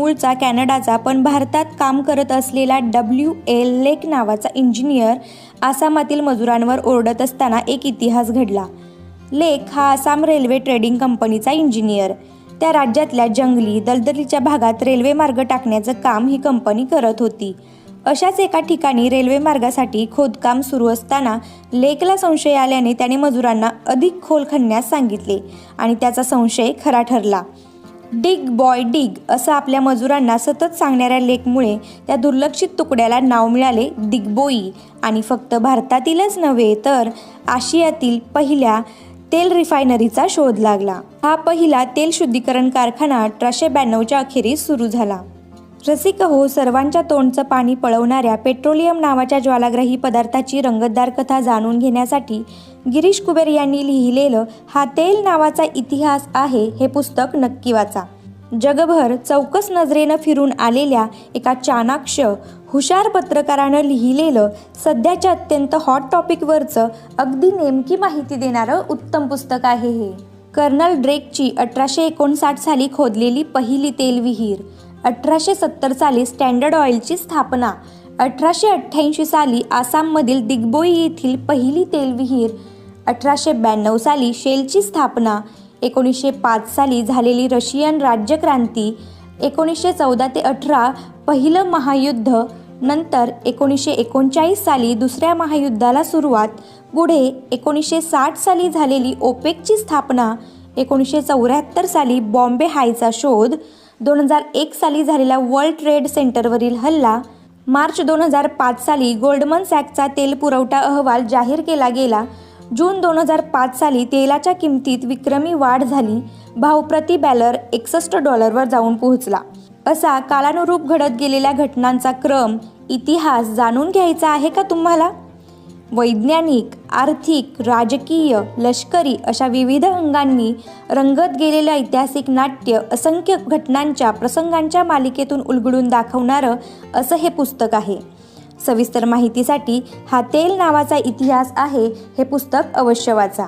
मूळचा कॅनडाचा पण भारतात काम करत असलेला डब्ल्यू एल लेक नावाचा इंजिनियर आसामातील मजुरांवर ओरडत असताना एक इतिहास घडला. लेक हा आसाम रेल्वे ट्रेडिंग कंपनीचा इंजिनियर. त्या राज्यातल्या जंगली दलदलीच्या भागात रेल्वे मार्ग टाकण्याचं काम ही कंपनी करत होती. अशाच एका ठिकाणी रेल्वे मार्गासाठी खोदकाम सुरू असताना लेकला संशय आल्याने त्याने मजुरांना अधिक खोल खणण्यास सांगितले आणि त्याचा संशय खरा ठरला. डिग बॉय डिग असं आपल्या मजुरांना सतत सांगणाऱ्या लेखमुळे त्या दुर्लक्षित तुकड्याला नाव मिळाले दिग्बोई आणि फक्त भारतातीलच नव्हे तर आशियातील पहिल्या तेल रिफायनरीचा शोध लागला. हा पहिला तेल शुद्धीकरण कारखाना अठराशे ब्याण्णवच्या अखेरीस सुरू झाला. रसिक हो सर्वांच्या तोंडचं पाणी पळवणाऱ्या पेट्रोलियम नावाच्या ज्वालाग्रही पदार्थाची रंगतदार कथा जाणून घेण्यासाठी गिरीश कुबेर यांनी लिहिलेलं हा तेल नावाचा इतिहास आहे हे पुस्तक नक्की वाचा. जगभर चौकस नजरेनं फिरून आलेल्या एका चाणाक्ष हुशार पत्रकारानं लिहिलेलं सध्याच्या अत्यंत हॉट टॉपिकवरचं अगदी नेमकी माहिती देणारं उत्तम पुस्तक आहे हे. कर्नल ड्रेकची अठराशे एकोणसाठ साली खोदलेली पहिली तेल विहीर अठराशे सत्तर साली स्टँडर्ड ऑइलची स्थापना अठराशे अठ्ठ्याऐंशी साली आसाममधील दिग्बोई येथील पहिली तेलविहीर अठराशे ब्याण्णव साली शेलची स्थापना एकोणीसशे पाच साली झालेली रशियन राज्यक्रांती एकोणीसशे चौदा ते अठरा पहिलं महायुद्ध नंतर एकोणीसशे एकोणचाळीस साली दुसऱ्या महायुद्धाला सुरुवात. पुढे एकोणीसशे साठ साली झालेली ओपेकची स्थापना एकोणीसशे चौऱ्याहत्तर साली बॉम्बे हायचा शोध दोन हजार एक साली झालेला वर्ल्ड ट्रेड सेंटरवरील हल्ला मार्च दोन हजार पाच साली गोल्डमन सॅकचा तेल पुरवठा अहवाल जाहीर केला गेला. जून दोन हजार पाच साली तेलाच्या किमतीत विक्रमी वाढ झाली. भाव प्रति बॅलर एकसष्ट डॉलरवर जाऊन पोहोचला. असा कालानुरूप घडत गेलेल्या घटनांचा क्रम इतिहास जाणून घ्यायचा आहे का तुम्हाला? वैज्ञानिक आर्थिक राजकीय लष्करी अशा विविध अंगांनी रंगत गेलेलं ऐतिहासिक नाट्य असंख्य घटनांच्या प्रसंगांच्या मालिकेतून उलगडून दाखवणारं असं हे पुस्तक आहे. सविस्तर माहितीसाठी हा तेल नावाचा इतिहास आहे हे पुस्तक अवश्य वाचा.